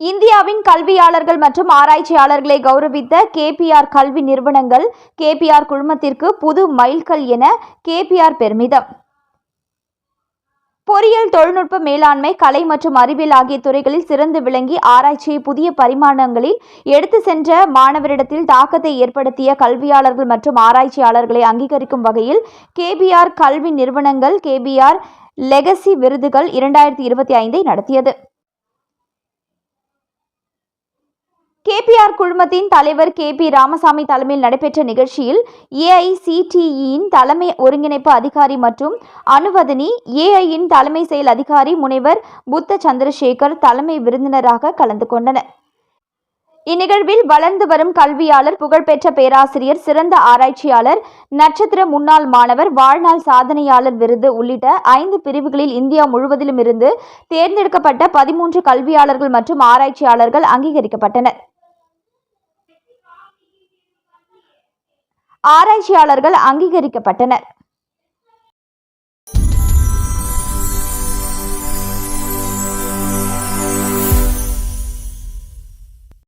இந்தியாவின் கல்வியாளர்கள் மற்றும் ஆராய்ச்சியாளர்களை கௌரவித்த கேபிஆர் கல்வி நிறுவனங்கள் கேபிஆர் குழுமத்திற்கு புது மைல்கல் என கேபிஆர் பெருமிதம். பொறியியல் தொழில்நுட்ப மேலாண்மை கலை மற்றும் அறிவியல் ஆகிய துறைகளில் சிறந்து விளங்கி ஆராய்ச்சியை புதிய பரிமாணங்களில் எடுத்து சென்ற மாணவரிடத்தில் தாக்கத்தை ஏற்படுத்திய கல்வியாளர்கள் மற்றும் ஆராய்ச்சியாளர்களை அங்கீகரிக்கும் வகையில் கேபிஆர் கல்வி நிறுவனங்கள் கேபிஆர் லெகசி விருதுகள் இரண்டாயிரத்தி இருபத்தி ஐந்தை நடத்தியது. கேபிஆர் குழுமத்தின் தலைவர் கே பி ராமசாமி தலைமையில் நடைபெற்ற நிகழ்ச்சியில் ஏஐசிடிஇயின் தலைமை ஒருங்கிணைப்பு அதிகாரி மற்றும் அனுவதனி ஏஐயின் தலைமை செயல் அதிகாரி முனைவர் புத்த சந்திரசேகர் தலைமை விருந்தினராக கலந்து கொண்டனர். இந்நிகழ்வில் வளர்ந்து வரும் கல்வியாளர் புகழ்பெற்ற பேராசிரியர் சிறந்த ஆராய்ச்சியாளர் நட்சத்திர முன்னாள் மாணவர் வாழ்நாள் சாதனையாளர் விருது உள்ளிட்ட ஐந்து பிரிவுகளில் இந்தியா முழுவதிலும் இருந்து தேர்ந்தெடுக்கப்பட்ட பதிமூன்று கல்வியாளர்கள் மற்றும் ஆராய்ச்சியாளர்கள் அங்கீகரிக்கப்பட்டனர். ஆராய்ச்சியாளர்கள் அங்கீகரிக்கப்பட்டனர்.